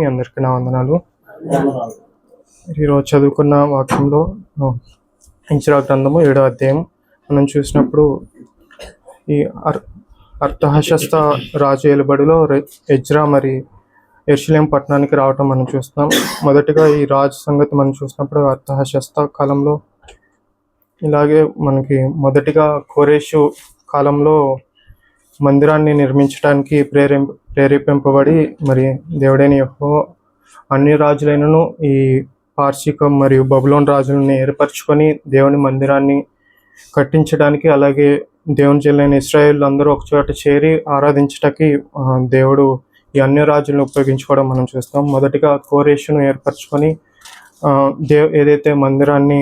మీ అందరికీ నా వందనాలు. ఈరోజు చదువుకున్న వాక్యంలో ఇంచిరా గ్రంథము ఏడో అధ్యాయం. మనం చూసినప్పుడు ఈ అర్ అర్థహశస్త రాజు ఏలుబడిలో రె- ఎజ్రా మరి ఎర్షిలేం పట్టణానికి రావటం మనం చూస్తున్నాం. మొదటిగా ఈ రాజు సంగతి మనం చూసినప్పుడు అర్థహశస్త కాలంలో ఇలాగే మనకి మొదటిగా కోరేషు కాలంలో మందిరాన్ని నిర్మించడానికి ప్రేరే ప్రేరేపింపబడి మరి దేవుడైన యహో అన్ని రాజులైనను ఈ పార్షికం మరియు బబులోన్ రాజులను ఏర్పరచుకొని దేవుని మందిరాన్ని కట్టించడానికి అలాగే దేవుని చెల్లైన ఇస్రాయేల్ అందరూ ఒకచోట చేరి ఆరాధించటానికి దేవుడు ఈ అన్ని రాజులను ఉపయోగించుకోవడం మనం చూస్తాం. మొదటిగా కోరేషును ఏర్పరచుకొని దేవ్ ఏదైతే మందిరాన్ని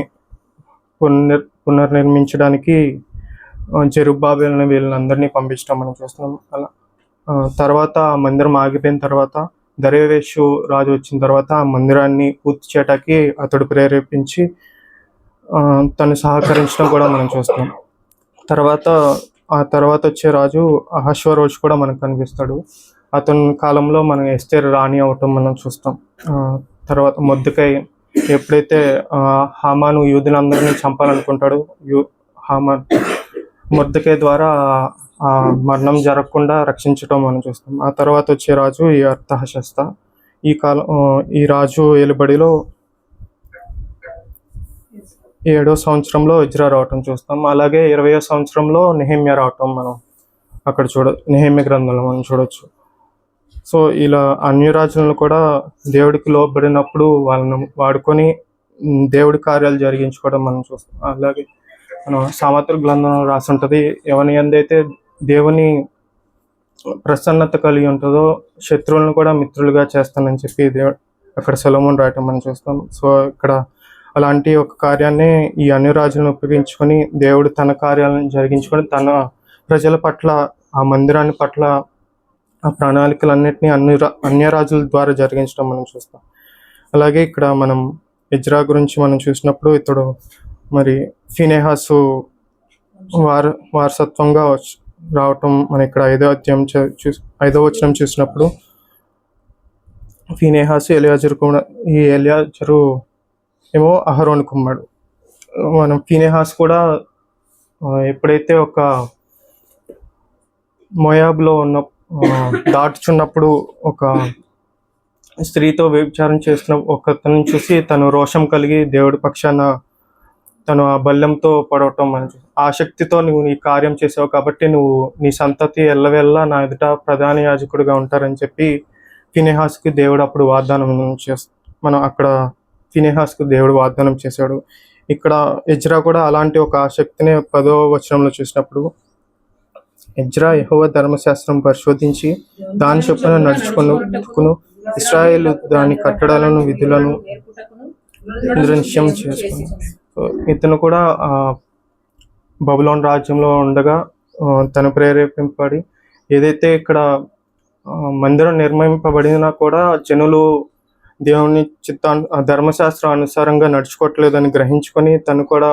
పునర్ పునర్నిర్మించడానికి జరుబాబేలను అందరినీ పంపించడం మనం చూస్తున్నాం. అలా తర్వాత మందిరం ఆగిపోయిన తర్వాత దర్యవేషు రాజు వచ్చిన తర్వాత ఆ మందిరాన్ని పూర్తి చేయటానికి అతడు ప్రేరేపించి తను సహకరించడం కూడా మనం చూస్తాం. తర్వాత ఆ తర్వాత వచ్చే రాజు అహశ్వరోజు కూడా మనకు కనిపిస్తాడు. అతని కాలంలో మనం ఎస్తేర్ రాణి అవటం మనం చూస్తాం. తర్వాత మొద్దుకై ఎప్పుడైతే హామాను యూదులందరినీ చంపాలనుకుంటాడు యూ హామాన్ మొద్దుకై ద్వారా మరణం జరగకుండా రక్షించటం మనం చూస్తాం. ఆ తర్వాత వచ్చే రాజు ఈ అర్థహశస్త ఈ కాలం ఈ రాజు ఏలుబడిలో ఏడో సంవత్సరంలో ఇజ్రా రావటం చూస్తాం. అలాగే ఇరవయో సంవత్సరంలో నిహేమ్య రావటం మనం అక్కడ చూడ నిహేమ్య గ్రంథంలో మనం చూడొచ్చు. సో ఇలా అన్య రాజులను కూడా దేవుడికి లోబడినప్పుడు వాళ్ళను వాడుకొని దేవుడి కార్యాలు జరిగించుకోవడం మనం చూస్తాం. అలాగే మనం సామర్థ్య గ్రంథంలో రాసి ఉంటుంది ఎవరి ఎందైతే దేవుని ప్రసన్నత కలిగి ఉంటుందో శత్రువులను కూడా మిత్రులుగా చేస్తానని చెప్పి దేవుడు అక్కడ సొలమోన్ రాయటం మనం చూస్తాం. సో ఇక్కడ అలాంటి ఒక కార్యాన్ని ఈ అన్ని రాజులను ఉపయోగించుకొని దేవుడు తన కార్యాలను జరిగించుకొని తన ప్రజల పట్ల ఆ మందిరాన్ని పట్ల ఆ ప్రణాళికలన్నింటినీ అన్ని అన్య రాజుల ద్వారా జరిగించడం మనం చూస్తాం. అలాగే ఇక్కడ మనం ఇజ్రా గురించి మనం చూసినప్పుడు ఇతడు మరి ఫినేహాసు వార వారసత్వంగా వచ్చి- రావటం మన ఇక్కడ ఐదో అధ్యాయం చూ- ఐదో వచనం చూసినప్పుడు ఫీనేహాస్ ఎలియాజరు కూడా ఈ ఎలియాజరు ఏమో అహరోన్ కుమ్మాడు మనం ఫీనేహాస్ కూడా ఎప్పుడైతే ఒక మొయాబ్లో ఉన్న దాటుచున్నప్పుడు ఒక స్త్రీతో వ్యభిచారం చేసిన ఒకతను చూసి తను రోషం కలిగి దేవుడి పక్షాన తను ఆ బల్లెంతో పడవటం మనం. ఆ శక్తితో నువ్వు నీ కార్యం చేసావు కాబట్టి నువ్వు నీ సంతతి ఎల్లవెల్లా నా ఎదుట ప్రధాన యాజకుడిగా ఉంటారని చెప్పి ఫినెహాస్కి దేవుడు అప్పుడు వాగ్దానం చేస్త మనం అక్కడ ఫినెహాస్కు దేవుడు వాగ్దానం చేశాడు. ఇక్కడ ఎజ్రా కూడా అలాంటి ఒక శక్తిని పదో వచనంలో చూసినప్పుడు ఎజ్రా యెహోవ ధర్మశాస్త్రం పరిశోధించి దాని చొప్పున నడుచుకును ఇస్రాయేల్ దాని కట్టడాలను విధులను నిశ్చయం చేసుకుని. సో ఇతను కూడా బబులోన్ రాజ్యంలో ఉండగా తను ప్రేరేపింపబడి ఏదైతే ఇక్కడ మందిరం నిర్మింపబడినా కూడా జనులు దేవుని చిత్తా ఆ ధర్మశాస్త్రం అనుసారంగా నడుచుకోవట్లేదని గ్రహించుకొని తను కూడా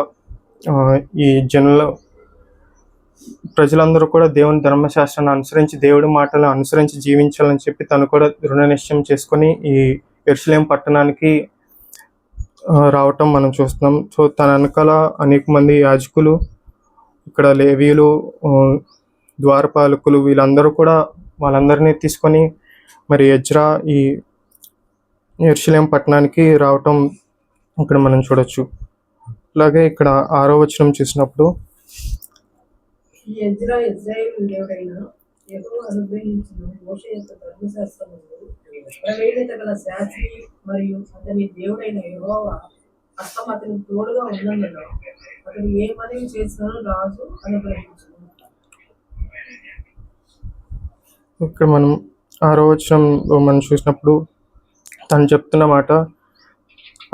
ఈ జనుల ప్రజలందరూ కూడా దేవుని ధర్మశాస్త్రాన్ని అనుసరించి దేవుడి మాటలను అనుసరించి జీవించాలని చెప్పి తను కూడా దృఢ నిశ్చయం చేసుకొని ఈ ఎరుసలేం పట్టణానికి రావటం మనం చూస్తున్నాం. సో తన వెనకాల అనేక మంది యాజకులు ఇక్కడ లేవీలు ద్వారపాలకులు వీళ్ళందరూ కూడా వాళ్ళందరినీ తీసుకొని మరి ఎజ్రా ఈ ఎర్షలేం పట్టణానికి రావటం ఇక్కడ మనం చూడొచ్చు. అలాగే ఇక్కడ ఆరో వచనం చూసినప్పుడు ఎజ్రా ఇజ్రాయేలు గల శాస్త్రి మరియు అతని దేవుడైన యెహోవా హస్తం అతని తోడుగా ఉన్నందున అతను ఏ మనవి చేసినా రాజు అనుగ్రహించును. ఇక్కడ మనం ఆరో వచనంలో మనం చూసినప్పుడు తను చెప్తున్న మాట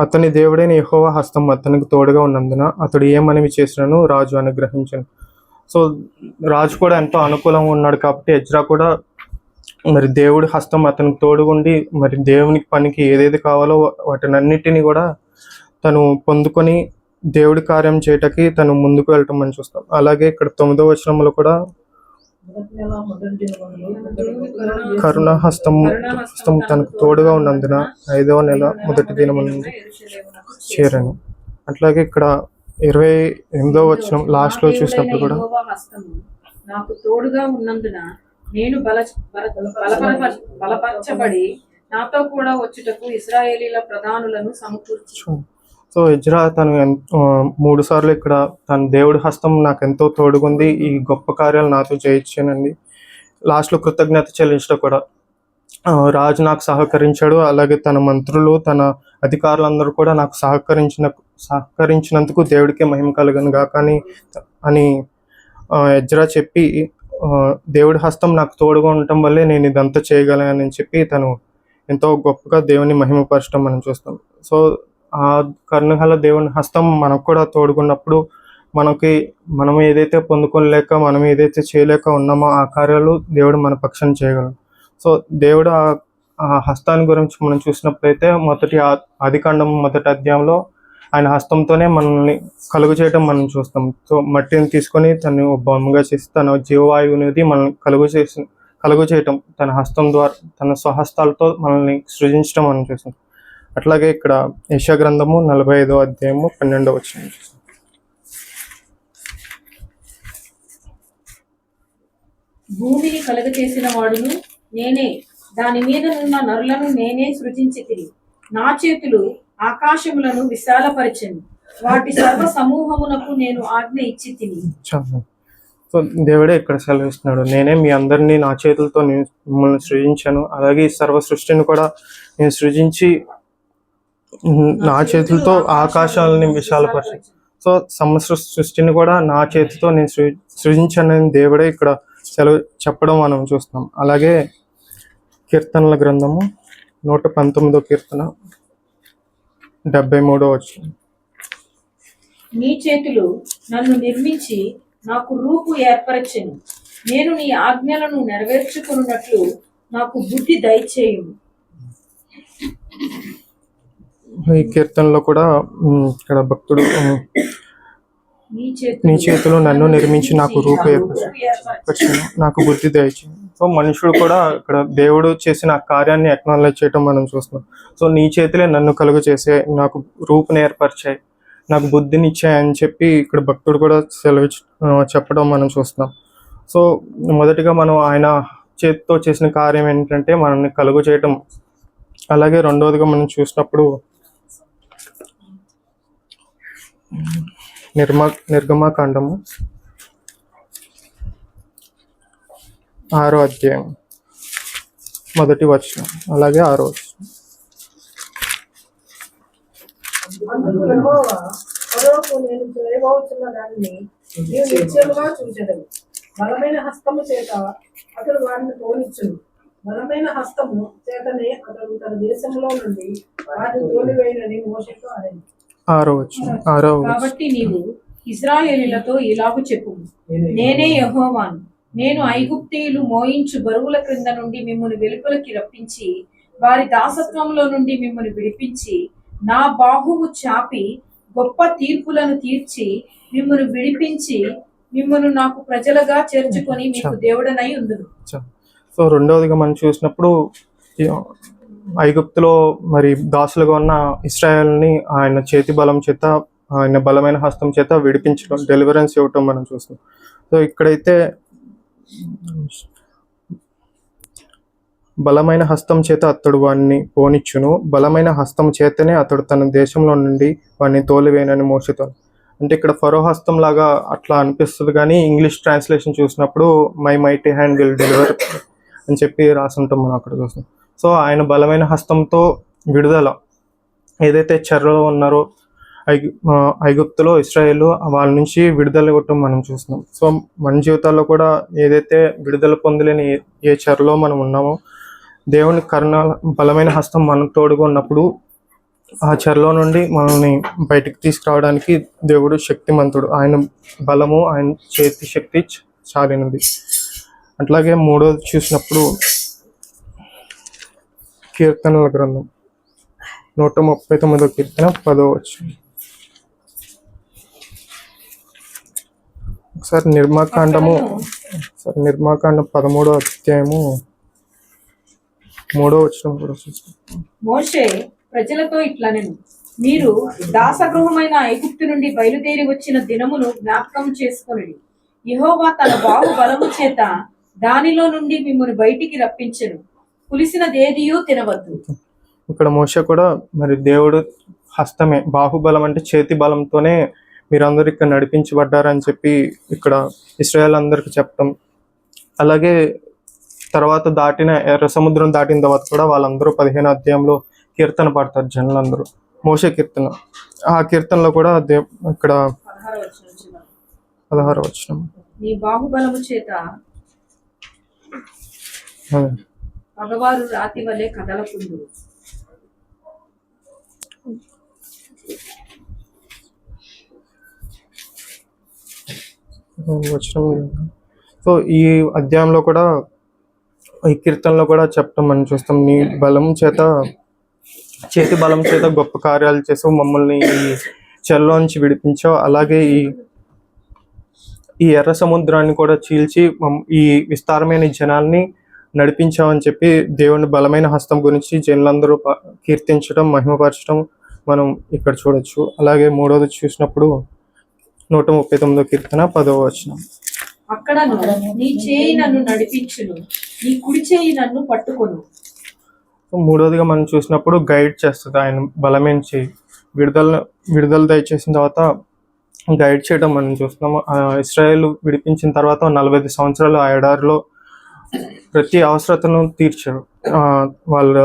అతని దేవుడైన యహోవా హస్తం అతనికి తోడుగా ఉన్నందున అతడు ఏ మనవి చేసినను రాజు అనుగ్రహించను. సో రాజు కూడా ఎంతో అనుకూలంగా ఉన్నాడు కాబట్టి ఎజ్రా కూడా మరి దేవుడి హస్తం అతనికి తోడుగుండి మరి దేవునికి పనికి ఏదేది కావాలో వాటినన్నిటిని కూడా తను పొందుకొని దేవుడి కార్యం చేయటకి తను ముందుకు వెళ్ళటం మనం చూస్తాం. అలాగే ఇక్కడ తొమ్మిదో వచనంలో కూడా కరుణ హస్తం హస్తం తనకు తోడుగా ఉన్నందున ఐదవ నెల మొదటి దినం నుండి చేరను. అట్లాగే ఇక్కడ ఇరవై ఎనిమిదో వచ్చిన లాస్ట్లో చూసినప్పుడు కూడా నాకు తోడుగా ఉన్నందున నేను బల బలపరచబడి నాతో కూడా వచ్చుటకు ఇస్రాయేలీల ప్రధానులను సమకూర్చు. సో ఇజ్రా తను మూడు సార్లు ఇక్కడ తన దేవుడి హస్తం నాకు ఎంతో తోడుగుంది. ఈ గొప్ప కార్యాలు నాతో చేయించానండి లాస్ట్లో కృతజ్ఞత చెల్లించడం కూడా. రాజు నాకు సహకరించాడు. అలాగే తన మంత్రులు తన అధికారులందరూ కూడా నాకు సహకరించిన సహకరించినందుకు దేవుడికే మహిమ కలగను గాక అని అని ఎజ్రా చెప్పి దేవుడి హస్తం నాకు తోడుగా ఉండటం వల్లే నేను ఇదంతా చేయగలను చెప్పి తను ఎంతో గొప్పగా దేవుని మహిమపరచడం మనం చూస్తాం. సో ఆ కర్ణహల దేవుని హస్తం మనకు కూడా తోడుకున్నప్పుడు మనకి మనం ఏదైతే పొందుకోలేక మనం ఏదైతే చేయలేక ఉన్నామో ఆ కార్యాలు దేవుడు మన పక్షం చేయగలం సో దేవుడు ఆ హస్తాన్ని గురించి మనం చూసినప్పుడైతే మొదటి ఆ- ఆదికాండం మొదటి అధ్యాయంలో ఆయన హస్తంతోనే మనల్ని కలుగు చేయడం మనం చూస్తాం. సో మట్టిని తీసుకొని తను బొమ్మగా చేసి తన జీవవాయువు అనేది మనల్ని కలుగు చేసి కలుగు చేయటం తన హస్తం ద్వారా తన స్వహస్తాలతో మనల్ని సృజించడం మనం చూస్తాం. అట్లాగే ఇక్కడ యశా గ్రంథము నలభై ఐదో అధ్యాయము పన్నెండో వచ్చిన భూమిని కలుగచేసిన వాడును నేనే. దాని మీద నున్న నరులను నేనే సృజించి తిరిగి. నా చేతులు ఆకాశములను విశాలపరచను. వాటి సర్వ సమూహమునకు నేను ఆజ్ఞ ఇచ్చి తిని. సో దేవుడే ఇక్కడ సెలవిస్తున్నాడు. నేనే మీ అందరినీ నా చేతులతో నేను మిమ్మల్ని సృజించాను. అలాగే ఈ సర్వ సృష్టిని కూడా నేను సృజించి నా చేతులతో ఆకాశాలని విశాలపరిచి. సో సమస్త సృష్టిని కూడా నా చేతితో నేను సృజించాను సృజించానని దేవుడే ఇక్కడ సెలవు చెప్పడం మనం చూస్తున్నాం. అలాగే కీర్తనల గ్రంథము నూట పంతొమ్మిదో కీర్తన. డెబ్బై మూడో వచ్చింది నీ చేతులు నన్ను నిర్మించి నాకు రూపు ఏర్పరచెను నేను నీ ఆజ్ఞలను నెరవేర్చుకున్నట్లు నాకు బుద్ధి దయచేయుము ఈ కీర్తనలో కూడా ఇక్కడ భక్తుడు నీ చేతులు నన్ను నిర్మించి నాకు రూపు ఏర్పరచు. ఏర్పరచెను. వచ్చాను నాకు బుద్ధి దయచేయి సో మనుషుడు కూడా ఇక్కడ దేవుడు చేసిన కార్యాన్ని అక్నాలెడ్జ్ చేయటం మనం చూస్తున్నాం. సో నీ చేతిలే నన్ను కలుగు చేసే నాకు రూపుని ఏర్పరిచాయి నాకు బుద్ధినిచ్చాయి అని చెప్పి ఇక్కడ భక్తుడు కూడా సెలవు చెప్పడం మనం చూస్తున్నాం. సో మొదటిగా మనం ఆయన చేతితో చేసిన కార్యం ఏంటంటే మనల్ని కలుగు చేయటం. అలాగే రెండవదిగా మనం చూసినప్పుడు నిర్మ నిర్గమాకాండము. ఆరో అధ్యాయం. మొదటి వచనం. అలాగే ఆరో వచనం. బలమైన హస్తము చేత అతడు వారిని తోలిచ్చును. బలమైన హస్తము చేతనే అతడు తన దేశంలో నుండి వారిని తోలివేయనని మోషతో అనేది ఆరో వచనం. ఆరో వచనం. కాబట్టి నీవు ఇజ్రాయేలీలతో ఇలాగు చెప్పు నేనే యెహోవాను. నేను ఐగుప్తీయులు మోయించు బరువుల క్రింద నుండి మిమ్మల్ని వెలుపలికి రప్పించి వారి దాసత్వంలో నుండి మిమ్మల్ని విడిపించి నా బాహువు చాపి గొప్ప తీర్పులను తీర్చి మిమ్మల్ని విడిపించి మిమ్మల్ని నాకు ప్రజలుగా చేర్చుకొని మీకు దేవుడనై ఉందును చ- సో రెండవదిగా మనం చూసినప్పుడు ఐగుప్తులో మరి దాసులుగా ఉన్న ఇస్రాయల్ని ఆయన చేతి బలం చేత ఆయన బలమైన హస్తం చేత విడిపించడం డెలివరెన్స్ ఇవ్వటం మనం చూస్తాం సో ఇక్కడైతే బలమైన హస్తం చేత అతడు వాడిని పోనిచ్చును. బలమైన హస్తం చేతనే అతడు తన దేశంలో నుండి వాడిని తోలివేనని మోసుతాను అంటే ఇక్కడ ఫరో హస్తం లాగా అట్లా అనిపిస్తుంది కానీ ఇంగ్లీష్ ట్రాన్స్లేషన్ చూసినప్పుడు my mighty hand will deliver అని చెప్పి రాసుంటాం మనం అక్కడ చూస్తాం. సో ఆయన బలమైన హస్తంతో విడుదల ఏదైతే చెర్రలో ఉన్నారో ఐగుప్తులో ఇస్రాయేల్ వాళ్ళ నుంచి విడుదల కొట్టడం మనం చూస్తున్నాం. సో మన జీవితాల్లో కూడా ఏదైతే విడుదల పొందలేని ఏ- ఏ చెరలో మనం ఉన్నామో దేవుని కరుణ బలమైన హస్తం మనం తోడుగా ఉన్నప్పుడు ఆ చెరలో నుండి మనల్ని బయటికి తీసుకురావడానికి దేవుడు శక్తిమంతుడు. ఆయన బలము ఆయన చేతి శక్తి చాలినది. అట్లాగే మూడోది చూసినప్పుడు కీర్తనల గ్రంథం. నూట ముప్పై తొమ్మిదో కీర్తన పదో వచ్చింది ఒకసారి నిర్మాకాండము. సరే నిర్మాకాండ పదమూడో అధ్యాయము. మూడో వచ్చిన కూడా మోషే ప్రజలతో ఇట్లనెను మీరు దాసగృహమైన ఐగుప్తు నుండి బయలుదేరి వచ్చిన దినమును జ్ఞాపకం చేసుకొనిడి యెహోవా తన బాహు బలము చేత దానిలో నుండి మిమ్మల్ని బయటికి రప్పించెను. పులిసిన దేదియు తినవద్దు. ఇక్కడ మోష కూడా మరి దేవుడు హస్తమే బాహుబలం అంటే చేతి బలంతోనే మీరందరూ ఇక్కడ నడిపించబడ్డారని చెప్పి ఇక్కడ ఇస్రాయల్ అందరికి చెప్పడం అలాగే తర్వాత దాటిన ఎర్ర సముద్రం దాటిన తర్వాత కూడా వాళ్ళందరూ పదిహేను అధ్యాయంలో కీర్తన పాడతారు జనులందరూ. మోస కీర్తన. ఆ కీర్తనలో కూడా దే ఇక్కడ. పదహారు వచ్చిన నీ బాహుబలము చేత మగవారు రాతి వలె కదలకుండు. వచ్చిన సో ఈ అధ్యాయంలో కూడా ఈ కీర్తనలో కూడా చెప్పడం మనం చూస్తాం. నీ బలం చేత చేతి బలం చేత గొప్ప కార్యాలు చేసావు మమ్మల్ని ఈ చెల్లోంచి విడిపించావు. అలాగే ఈ ఈ ఎర్ర సముద్రాన్ని కూడా చీల్చి ఈ విస్తారమైన జనాల్ని నడిపించామని చెప్పి దేవుని బలమైన హస్తం గురించి జనులందరూ కీర్తించడం మహిమపరచడం మనం ఇక్కడ చూడొచ్చు. అలాగే మూడోది చూసినప్పుడు నూట ముప్పై తొమ్మిదో కీర్తన పదవ వచనం. అక్కడను నీ చేయి నన్ను నడిపించును నీ కుడి చేయి నన్ను పట్టుకొను. మూడోదిగా మనం చూసినప్పుడు గైడ్ చేస్తుంది ఆయన బలమైన చేయి. విడుదల విడుదల దయచేసిన తర్వాత గైడ్ చేయడం మనం చూస్తున్నాము ఇస్రాయేల్ విడిపించిన తర్వాత నలభై ఐదు సంవత్సరాలు ఆ ఎడారిలో ప్రతి అవసరతను తీర్చారు. వాళ్ళ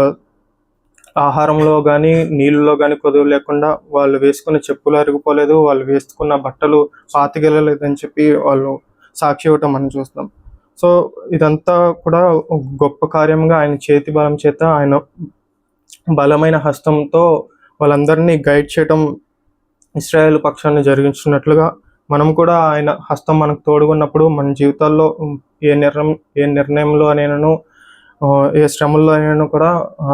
ఆహారంలో కానీ నీళ్ళలో కానీ కొదువు లేకుండా వాళ్ళు వేసుకున్న చెప్పులు అరిగిపోలేదు. వాళ్ళు వేసుకున్న బట్టలు పాతికెళ్ళలేదని చెప్పి వాళ్ళు సాక్షి ఇవ్వటం మనం చూస్తాం. సో ఇదంతా కూడా గొప్ప కార్యంగా ఆయన చేతి బలం చేత ఆయన బలమైన హస్తంతో వాళ్ళందరినీ గైడ్ చేయటం ఇస్రాయేల్ పక్షాన్ని జరిగించున్నట్లుగా మనం కూడా ఆయన హస్తం మనకు తోడుగున్నప్పుడు మన జీవితాల్లో ఏ నిర్ణయం ఏ నిర్ణయంలో అయినను ఏ శ్రమల్లో అయినను కూడా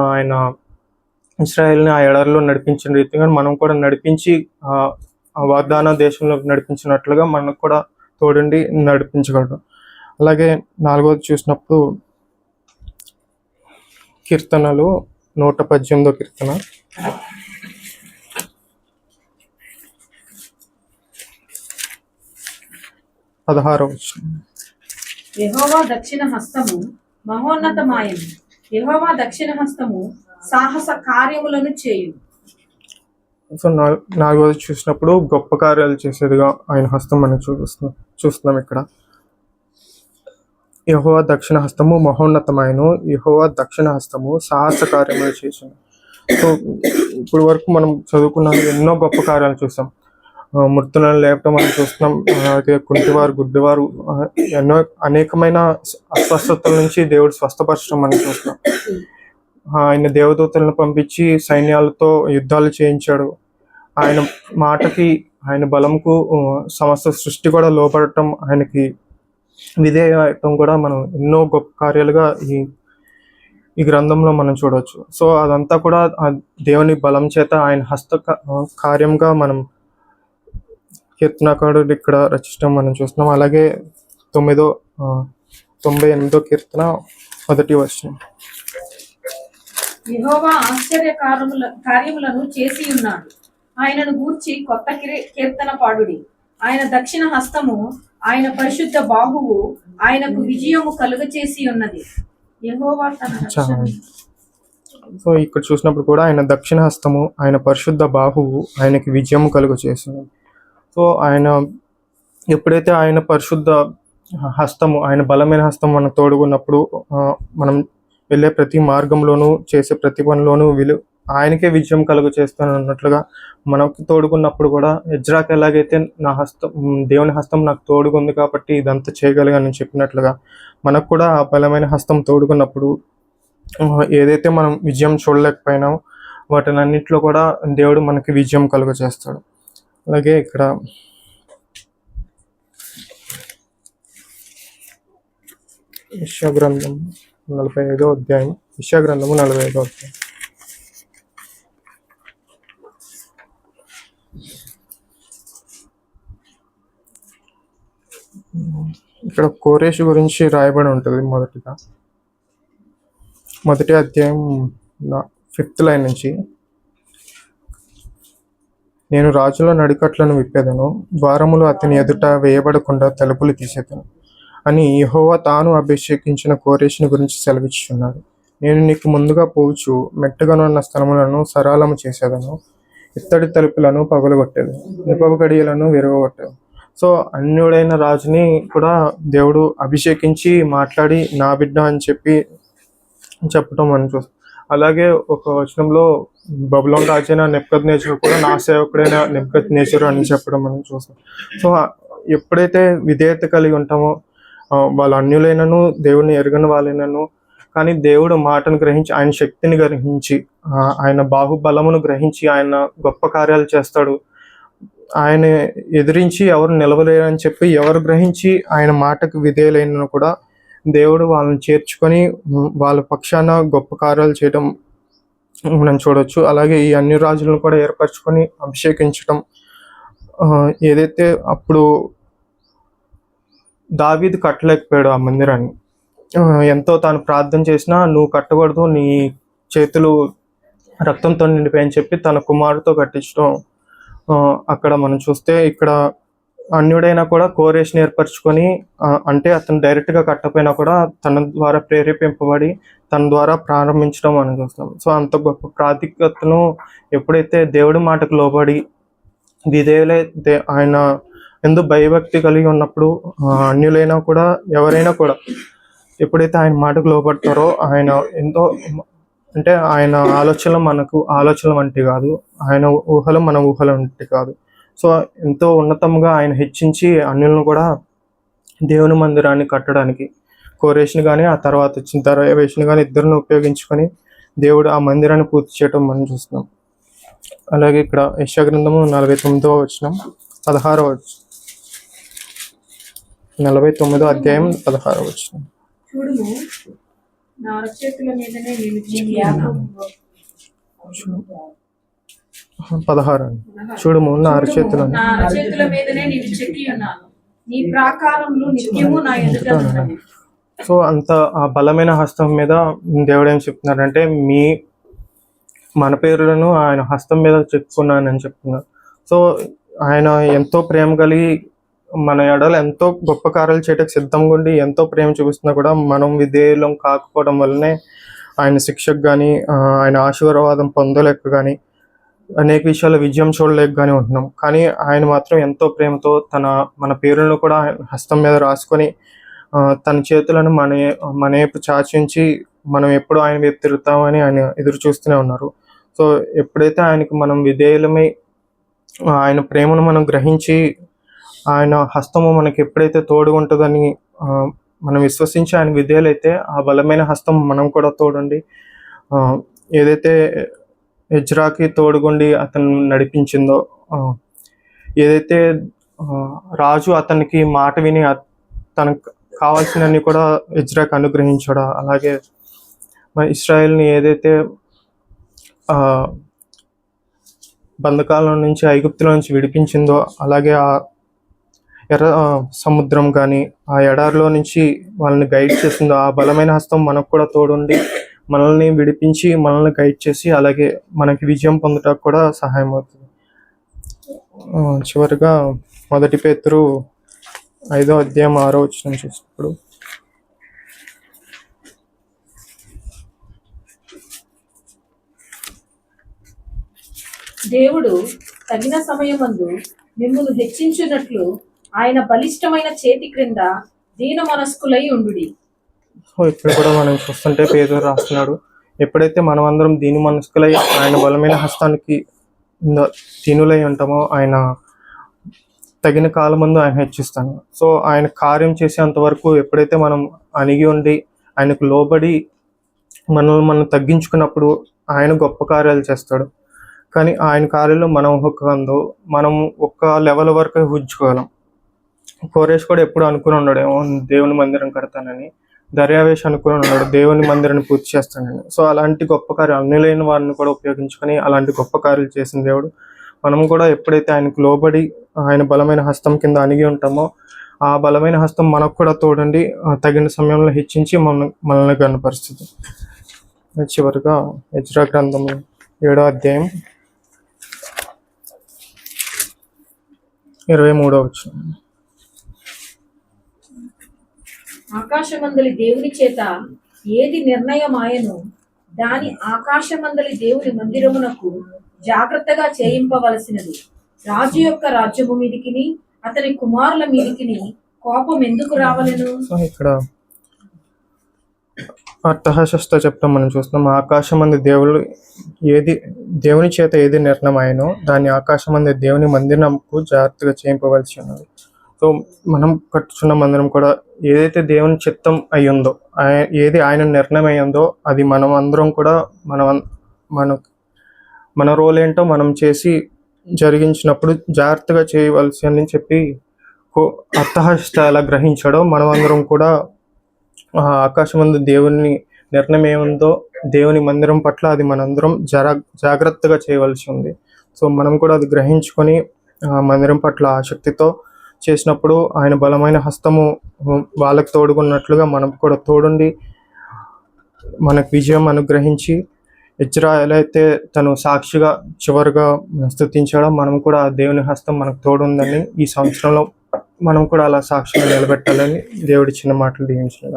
ఆయన ఇస్రాయల్ని ఆ ఎడారిలో నడిపించిన రీతిగా మనం కూడా నడిపించి వాగ్దాన దేశంలో నడిపించినట్లుగా మనకు కూడా తోడుండి నడిపించగలడు అలాగే నాలుగోది చూసినప్పుడు కీర్తనలు నూట పద్దెనిమిదో కీర్తన. పదహారో దక్షిణ హస్తము మహోన్నతమాయము యహోవా దక్షిణ హస్తము సాహస కార్యములను చేయు సో నాల్- నాలుగోది చూసినప్పుడు గొప్ప కార్యాలు చేసేదిగా ఆయన హస్తం మనం చూస్తున్నాం చూస్తున్నాం ఇక్కడ. యహోవా దక్షిణ హస్తము మహోన్నతమైన యహోవా దక్షిణ హస్తము సాహస కార్యములు చేసింది సో ఇప్పుడు వరకు మనం చదువుకున్న ఎన్నో గొప్ప కార్యాలు చూసాం. మృతులను లేపటం మనం చూస్తున్నాం. అలాగే కుంటివారు గుడ్డివారు ఎన్నో అనేకమైన అస్వస్థతల నుంచి దేవుడు స్వస్థపరచడం మనం చూస్తున్నాం. ఆయన దేవదూతలను పంపించి సైన్యాలతో యుద్ధాలు చేయించాడు. ఆయన మాటకి ఆయన బలంకు సమస్త సృష్టి కూడా లోపడటం ఆయనకి విధేయటం కూడా మనం ఎన్నో గొప్ప కార్యాలుగా ఈ ఈ గ్రంథంలో మనం చూడవచ్చు. సో అదంతా కూడా దేవుని బలం చేత ఆయన హస్త కార్యంగా మనం కీర్తనకారుడు ఇక్కడ రచించడం మనం చూస్తున్నాం. అలాగే తొమ్మిదో తొంభై ఎనిమిదో కీర్తన మొదటి వర్షం యెహోవా ఆశ్చర్య కార్యముల కార్యములను చేసి ఉన్నాడు. ఆయనను గూర్చి కొత్త కిరే- కీర్తన పాడుడి. ఆయన దక్షిణ హస్తము ఆయన పరిశుద్ధ బాహువు ఆయనకు విజయము ఉన్నది. యెహోవా తన చాలా రక్షణ సో ఇక్కడ చూసినప్పుడు కూడా ఆయన దక్షిణ హస్తము ఆయన పరిశుద్ధ బాహువు ఆయనకి విజయం కలుగ చేస్తుంది సో ఆయన ఎప్పుడైతే ఆయన పరిశుద్ధ హస్తము ఆయన బలమైన హస్తం మనకు తోడుకున్నప్పుడు మనం వెళ్ళే ప్రతి మార్గంలోనూ చేసే ప్రతి పనిలోనూ విలు ఆయనకే విజయం కలుగు చేస్తాను అన్నట్లుగా మనకు తోడుకున్నప్పుడు కూడా ఎజ్రాక్ ఎలాగైతే నా హస్తం దేవుని హస్తం నాకు తోడుగుంది కాబట్టి ఇదంతా చేయగలిగానని చెప్పినట్లుగా మనకు కూడా ఆ బలమైన హస్తం తోడుకున్నప్పుడు ఏదైతే మనం విజయం చూడలేకపోయినామో వాటినన్నింటిలో కూడా దేవుడు మనకి విజయం కలుగ చేస్తాడు. అలాగే ఇక్కడ విశ్వ గ్రంథం నలభై ఐదో అధ్యాయం. విశ్వ గ్రంథము నలభై ఐదో అధ్యాయం. ఇక్కడ కోరేష్ గురించి రాయబడి ఉంటుంది మొదటిగా. మొదటి అధ్యాయం ఫిఫ్త్ లైన్ నుంచి. నేను రాజుల నడికట్లను విప్పేదను ద్వారములు అతని ఎదుట వేయబడకుండా తలుపులు తీసేదను అని యహోవా తాను అభిషేకించిన కోరేషన్ గురించి సెలవిచ్చుచున్నాడు. నేను నీకు ముందుగా పోవచ్చు మెట్టుగానున్న స్థలములను సరళము చేసేదను. ఇత్తడి తలుపులను పగలగొట్టేది నిపపు గడియలను విరగొట్టేది సో అన్యుడైన రాజుని కూడా దేవుడు అభిషేకించి మాట్లాడి నా బిడ్డ అని చెప్పి చెప్పడం మనం చూస్తాం. అలాగే ఒక వచనంలో బబులోన్ రాజైన నెప్కత్ నేచర్ కూడా నా సేవకుడైన నెప్కత్ నేచర్ అని చెప్పడం మనం చూస్తాం. సో ఎప్పుడైతే విధేయత కలిగి ఉంటామో వాళ్ళు వాళ్ళ అన్యులైనను దేవుడిని ఎరగని వాళ్ళైనను కానీ దేవుడు మాటను గ్రహించి ఆయన శక్తిని గ్రహించి ఆయన బాహుబలమును గ్రహించి ఆయన గొప్ప కార్యాలు చేస్తాడు. ఆయన ఎదిరించి ఎవరు నిలవలేరని చెప్పి ఎవరు గ్రహించి ఆయన మాటకు విధేయులైనను కూడా దేవుడు వాళ్ళని చేర్చుకొని వాళ్ళ పక్షాన గొప్ప కార్యాలు చేయడం మనం చూడొచ్చు. అలాగే ఈ అన్ని రాజులను కూడా ఏర్పరచుకొని అభిషేకించడం ఏదైతే అప్పుడు దావీదు కట్టలేకపోయాడు ఆ మందిరాన్ని ఎంతో తాను ప్రార్థన చేసినా నువ్వు కట్టకూడదు నీ చేతులు రక్తంతో నిండిపోయని చెప్పి తన కుమారుతో కట్టించడం అక్కడ మనం చూస్తే ఇక్కడ అన్యుడైనా కూడా కోరేషన్ ఏర్పరచుకొని అంటే అతను డైరెక్ట్గా కట్టపోయినా కూడా తన ద్వారా ప్రేరేపింపబడి తన ద్వారా ప్రారంభించడం మనం చూస్తాం. సో అంత గొప్ప ప్రాతికతను ఎప్పుడైతే దేవుడి మాటకు లోబడి విధేయులై దే- ఆయన ఎందు భయభక్తి కలిగి ఉన్నప్పుడు అన్యులైనా కూడా ఎవరైనా కూడా ఎప్పుడైతే ఆయన మాటకు లోపడతారో ఆయన ఎంతో అంటే ఆయన ఆలోచనలు మనకు ఆలోచనలు వంటి కాదు. ఆయన ఊహలు మన ఊహల వంటి కాదు. సో ఎంతో ఉన్నతంగా ఆయన హెచ్చించి అన్యులను కూడా దేవుని మందిరాన్ని కట్టడానికి కోరేషన్ కానీ ఆ తర్వాత వచ్చిన తర్వాత కానీ ఇద్దరిని ఉపయోగించుకొని దేవుడు ఆ మందిరాన్ని పూర్తి చేయడం మనం చూస్తున్నాం. అలాగే ఇక్కడ యశ గ్రంథము నలభై తొమ్మిదో వచ్చిన పదహారో వచ్చి నలభై తొమ్మిదో అధ్యాయం పదహారో వచ్చిన. పదహారు. అండి చూడుము నా అరచేతులను నా అరచేతుల నీ ప్రాకారములు నిత్యము నా ఎదుట. సో అంత ఆ బలమైన హస్తం మీద దేవుడు ఏం చెప్తున్నారంటే మీ మన పేర్లను ఆయన హస్తం మీద చెప్పుకున్నానని చెప్తున్నారు సో ఆయన ఎంతో ప్రేమ కలిగి మన ఎడలు ఎంతో గొప్ప కార్యాలు చేయటకు సిద్ధంగా ఉండి ఎంతో ప్రేమ చూపిస్తున్నా కూడా మనం విధేయులం కాకపోవడం వల్లనే ఆయన శిక్షకు కానీ ఆయన ఆశీర్వాదం పొందలేక కానీ అనేక విషయాల్లో విజయం చూడలేక కానీ ఉంటున్నాం. కానీ ఆయన మాత్రం ఎంతో ప్రేమతో తన మన పేరులను కూడా హస్తం మీద రాసుకొని తన చేతులను మన మన వైపు చాచించి మనం ఎప్పుడు ఆయన వైపు తిరుగుతామని ఆయన ఎదురు చూస్తూనే ఉన్నారు. సో ఎప్పుడైతే ఆయనకు మనం విధేయులమై ఆయన ప్రేమను మనం గ్రహించి ఆయన హస్తము మనకి ఎప్పుడైతే తోడు ఉంటుందని మనం విశ్వసించి ఆయన విధేయులైతే ఆ బలమైన హస్తం మనం కూడా తోడుండి. ఏదైతే ఎజ్రాకి తోడుగుండి అతను నడిపించిందో ఏదైతే రాజు అతనికి మాట విని తన కావాల్సినన్ని కూడా ఇజ్రాక్ అనుగ్రహించడం అలాగే మన ఇస్రాయల్ని ఏదైతే బంధకాలం బంధకాల నుంచి ఐగుప్తుల నుంచి విడిపించిందో అలాగే ఆ ఎర్ర సముద్రం కానీ ఆ ఎడారిలో నుంచి వాళ్ళని గైడ్ చేసిందో ఆ బలమైన హస్తం మనకు కూడా తోడుండి మనల్ని విడిపించి మనల్ని గైడ్ చేసి అలాగే మనకి విజయం పొందటానికి కూడా సహాయం అవుతుంది చివరిగా మొదటి పేతురు ఐదో అధ్యాయం ఆరో వచ్చిన చూసినప్పుడు. దేవుడు తగిన సమయమందు మిమ్మల్ని హెచ్చించున్నట్లు ఆయన బలిష్టమైన చేతి క్రింద దీన మనస్కులై ఉండుడి. సో ఇక్కడ కూడా మనం చూస్తుంటే పేదలు రాస్తున్నాడు ఎప్పుడైతే మనం అందరం దీని మనస్కులై ఆయన బలమైన హస్తానికి దీనులై ఉంటామో ఆయన తగిన కాలం ముందు ఆయన హెచ్చిస్తాను. సో ఆయన కార్యం చేసేంత వరకు ఎప్పుడైతే మనం అణిగి ఉండి ఆయనకు లోబడి మనల్ని మనం తగ్గించుకున్నప్పుడు ఆయన గొప్ప కార్యాలు చేస్తాడు. కానీ ఆయన కార్యాలు మనం ఒక్కందో మనం ఒక్క లెవెల్ వరకు హుజ్జుకోగలం. కోరేష్ కూడా ఎప్పుడు అనుకుని ఉన్నాడేమో దేవుని మందిరం కడతానని. దర్యావేష్ అనుకుని ఉన్నాడు దేవుని మందిరాన్ని పూర్తి చేస్తానని. సో అలాంటి గొప్ప కార్యాలు అన్ని లేని వారిని కూడా ఉపయోగించుకొని అలాంటి గొప్ప కార్యాలు చేసిన దేవుడు మనం కూడా ఎప్పుడైతే ఆయనకు లోబడి ఆయన బలమైన హస్తం కింద అణిగి ఉంటామో ఆ బలమైన హస్తం మనకు కూడా తోడండి. తగిన సమయంలో హెచ్చించి మన మనల్ని కనపరుస్తుంది చివరిగా యజ్రా గ్రంథం ఏడో అధ్యాయం ఇరవై మూడో వచ్చిన ఆకాశమందలి దేవుని చేత ఏది నిర్ణయమాయను? దాని ఆకాశమందలి దేవుని మందిరమునకు జాగ్రత్తగా చేయింపవలసినది. రాజు యొక్క రాజ్యము మీదికిని అతని కుమారుల మీదికిని కోపం ఎందుకు రావలను? ఇక్కడ అర్థహశస్తో చెప్తాం మనం చూస్తున్నాం ఆకాశమంది దేవుడు ఏది దేవుని చేత ఏది నిర్ణయమైనో దాన్ని ఆకాశమంది దేవుని మందిరంకు జాగ్రత్తగా చేయింపవలసి ఉన్నది. సో మనం కట్టుచున్న మందిరం కూడా ఏదైతే దేవుని చిత్తం అయ్యిందో ఏది ఆయన నిర్ణయం అయ్యిందో అది మనం అందరం కూడా మనం మన మన రోల్ ఏంటో మనం చేసి జరిగించినప్పుడు జాగ్రత్తగా చేయవలసి అని చెప్పి కో- అర్థహస్త ఎలా గ్రహించాడో మనం అందరం కూడా ఆకాశం ఆకాశమందు దేవుని నిర్ణయం ఏముందో దేవుని మందిరం పట్ల అది మనందరం జర జాగ్రత్తగా చేయవలసి ఉంది. సో మనం కూడా అది గ్రహించుకొని మందిరం పట్ల ఆసక్తితో చేసినప్పుడు ఆయన బలమైన హస్తము వాళ్ళకు తోడుకున్నట్లుగా మనం కూడా తోడుండి మనకు విజయం అనుగ్రహించి ఇజ్రా ఎలా అయితే తను సాక్షిగా చివరిగా స్థుతించాడో మనం కూడా ఆ దేవుని హస్తం మనకు తోడుందని ఈ సంవత్సరంలో మనం కూడా అలా సాక్షిగా నిలబెట్టాలని దేవుడి చిన్న మాటలు దీవించిన